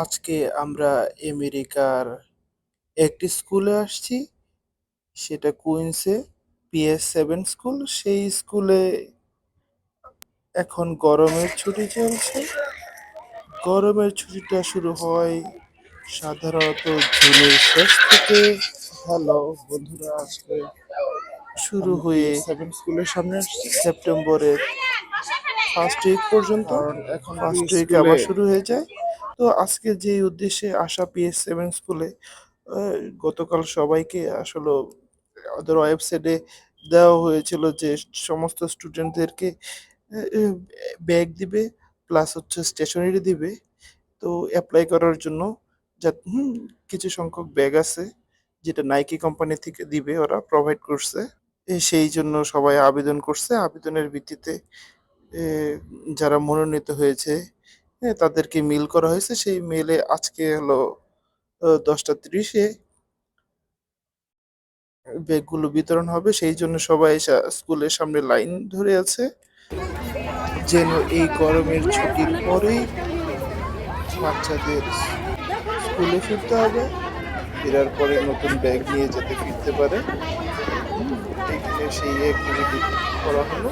আজকে আমরা আমেরিকার একটি স্কুলে আসছি। সেটা কুইন্সে পিএস সেভেন স্কুল। সেই স্কুলে এখন গরমের ছুটি চলছে। গরমের ছুটিটা শুরু হয় সাধারণত জুনের শেষ থেকে। হ্যালো বন্ধুরা আজকে শুরু হয়ে সেভেন স্কুলের সামনে আসছি। সেপ্টেম্বরের ফার্স্ট উইক পর্যন্ত। কারণ এখন ফার্স্ট উইক আবার শুরু হয়ে যায়। তো আজকে যে উদ্দেশ্যে আসা পিএস সেভেন স্কুলে গতকাল সবাইকে আসলে ওদের ওয়েবসাইটে দেওয়া হয়েছিল যে সমস্ত স্টুডেন্টদেরকে ব্যাগ দিবে প্লাস হচ্ছে স্টেশনারি দিবে। তো অ্যাপ্লাই করার জন্য যা কিছু সংখ্যক ব্যাগ আছে, যেটা নাইকি কোম্পানি থেকে দিবে ওরা প্রোভাইড করছে। সেই জন্য সবাই আবেদন করছে। আবেদনের ভিত্তিতে যারা মনোনীত হয়েছে এ, তাদেরকে মেল করা হয়েছে। সেই মেলে আজকে হলো দশটা তিরিশে ব্যাগগুলো বিতরণ হবে। সেই জন্য সবাই স্কুলের সামনে লাইন ধরে আছে। যেন এই গরমের ছুটির পরেই বাচ্চাদের স্কুলে ফিরতে হবে। ফেরার পরে নতুন ব্যাগ নিয়ে যাতে ফিরতে পারে। এখানে সেই অ্যাক্টিভিটি করা হলো।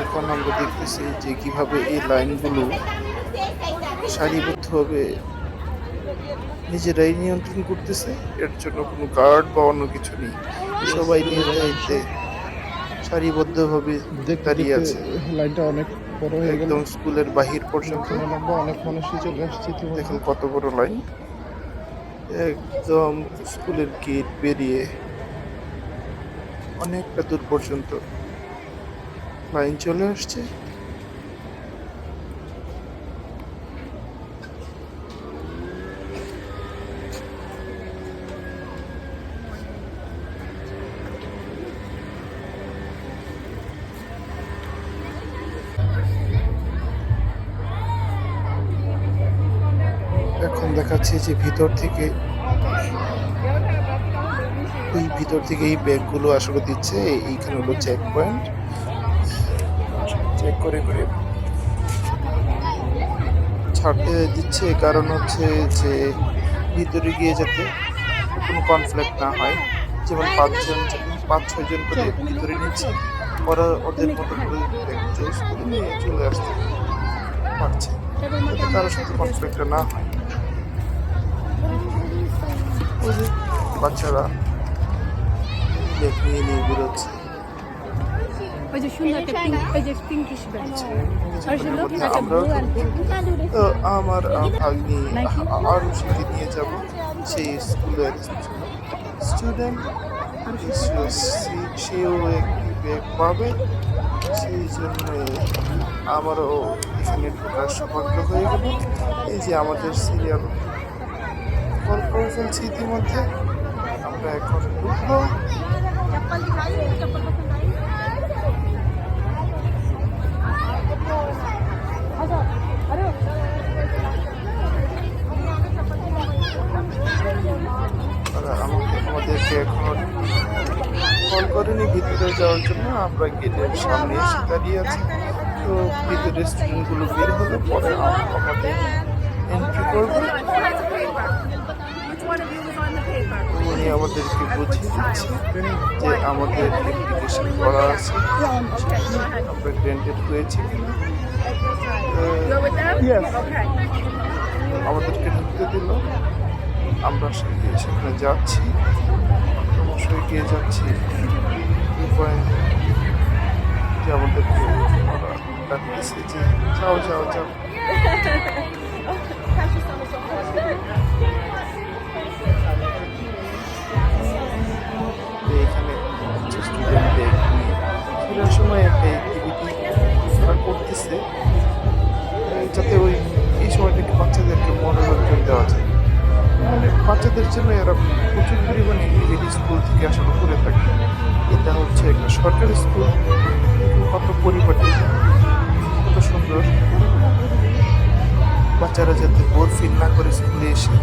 এখন আমরা দেখতেছি যে কীভাবে এই লাইনগুলো সারিবদ্ধভাবে নিজেরাই নিয়ন্ত্রণ করতেছে এর জন্য কোনো গার্ড বা অন্য কিছু নেই। সবাই নিজ দায়িত্বে সারিবদ্ধভাবে দাঁড়িয়ে আছে। লাইনটা অনেক বড় হয়ে গেল। একদম স্কুলের বাহির পর্যন্ত। অনেক মানুষই চলে আসছে দেখুন কত বড় লাইন। একদম স্কুলের গেট বেরিয়ে অনেকটা দূর পর্যন্ত। লাইন চলে আসছে। এখন দেখাচ্ছে যে ভিতর থেকে ওই ভিতর থেকে এই ব্যাগগুলো আসলে দিচ্ছে, এইখানে হলো চেক পয়েন্ট চেক করে করে ছাড়তে দিচ্ছে। কারণ হচ্ছে যে ভিতরে গিয়ে যাতে কোনো কনফ্লিক্ট না হয়। যেমন পাঁচজন পাঁচ ছয়জন করে ভিতরে নিচ্ছে, ওরা ওদের মতো করে চয়েস করে নিয়ে চলে আসতে পারছে। যাতে কারোর সাথে কনফ্লিক্টটা না হয়। বাচ্চারা নিয়ে নিয়ে বেরোচ্ছে। ওই যে সুন্দর একটা পিঙ্ক ওই যে পিঙ্কিশ ব্যাগ আর একটা ব্লু তো আমার ভাগ্নি শিখে নিয়ে যাব। সেই স্কুলের স্টুডেন্ট সেও একটি ব্যাগ পাবে। সেই জন্য আমারও এখানে ঢোকার সৌভাগ্য হয়ে গেল। এই যে আমাদের সিরিয়াল কল করে ফেলছি ইতিমধ্যে। আমরা এখন ঢুকবো আমাদেরকে এখনও কল করেনি, ভিতরে যাওয়ার জন্য। আমরা গেটের সামনে এসে দাঁড়িয়ে আছি। তো ভিতরে স্টুডেন্টগুলো বের হলে পরে আমাদের এন্ট্রি করব। উনি আমাদেরকে বুঝিয়ে দিচ্ছে যে আমাদের অ্যাপ্লিকেশন করা আছে। আমরা গ্র্যান্টেড হয়েছে আমাদেরকে ঢুকতে দিল। আমরা সেখানে যাচ্ছি। ক্রমশ এগিয়ে যাচ্ছি। পয়েন্ট যে আমাদেরকে ওরা ডাকতেছে যে যাও যাও যাও। সরকারি স্কুল কত পরিপাটি কত সুন্দর। বাচ্চারা যাতে বোর ফিল না করে স্কুলে এসে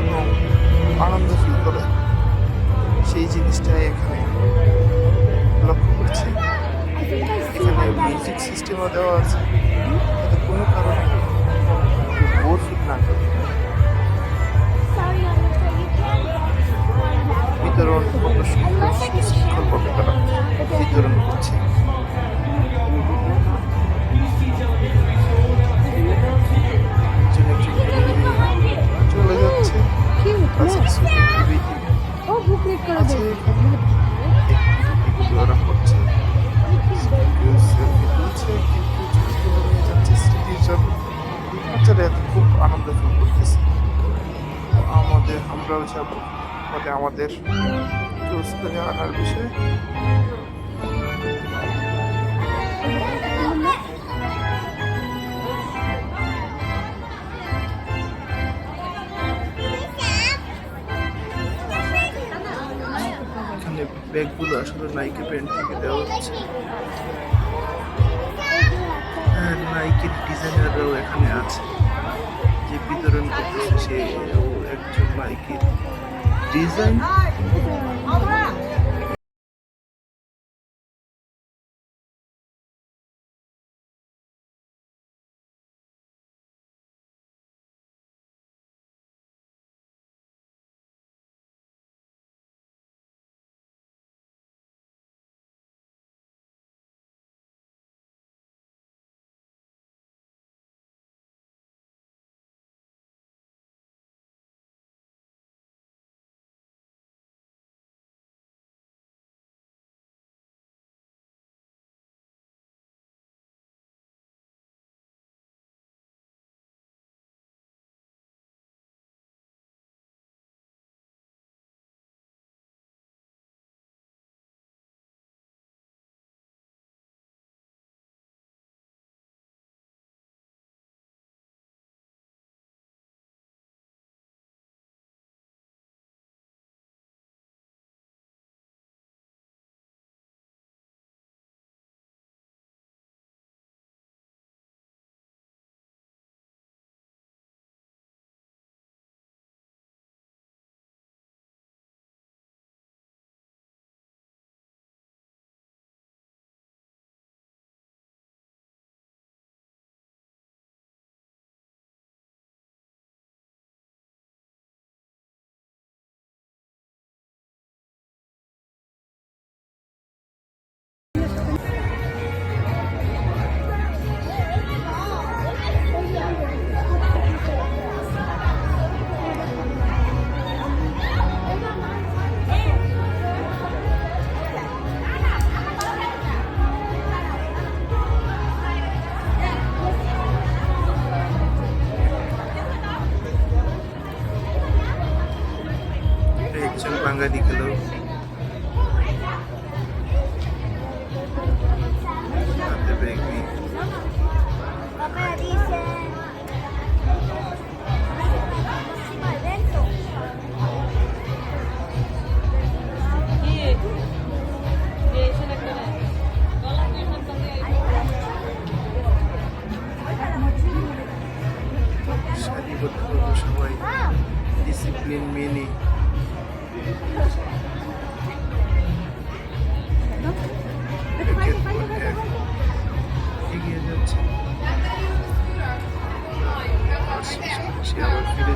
এবং আনন্দ ফিল করে সেই জিনিসটাই এখানে লক্ষ্য করছি। এখানে মিউজিক সিস্টেমও দেওয়া আছে যাতে কোনো কারণে বোর ফিল না করে। বিতরণ কত সুন্দর। জন্য বাচ্চারা এত খুব আনন্দ ফিল করতেছে। আমাদের আমরাও যাব। ফলে আমাদের চুজ করে আনার বিষয়ে আসলে নাইকি প্যান্ট থেকে দেওয়া হচ্ছে। নাইকির ডিজাইনাররাও এখানে আছে। যে বিতরণ করতেছে সে একজন নাইকির ডিজাইন একজন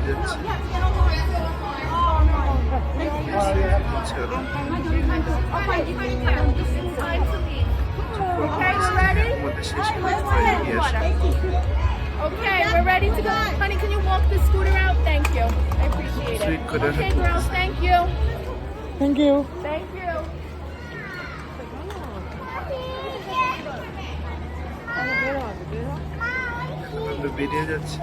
আবার ফিরে যাচ্ছে হচ্ছে ওরা। আমাদের শেষ পর্যন্ত এগিয়ে আসে Okay, we're ready to go. Honey, can you walk the scooter out? Thank you. I appreciate it. Sweet করে Okay, রাখো। girls, thank you. Thank you Thank you. আমরা বেরিয়ে যাচ্ছি।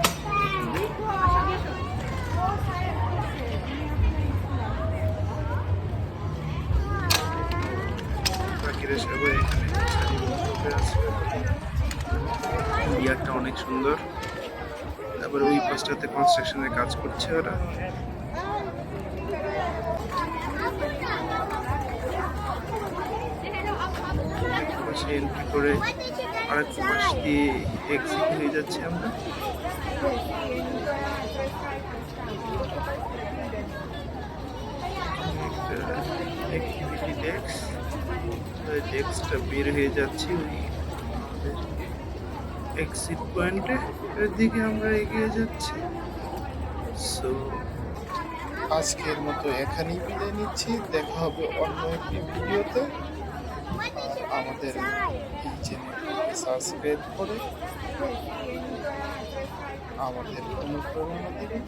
ইয়ারটা অনেক সুন্দর। তারপরে ওই পাশটাতে কনস্ট্রাকশনের কাজ করছে ওরা। এন্ট্রি করে আরেক পাশ দিয়ে এক্সিট হয়ে যাচ্ছে আমরা। অ্যাক্টিভিটি ডেস্ক ডেস্কটা বের হয়ে যাচ্ছে ওই এক্সিট পয়েন্টের দিকে আমরা এগিয়ে যাচ্ছি। সো আজকের মতো এখানেই বিদায় নিচ্ছি। দেখা হবে অন্য একটি ভিডিওতে। আমাদের এই চ্যানেলটিকে করে আমাদের অনুপ্রেরণা দিবেন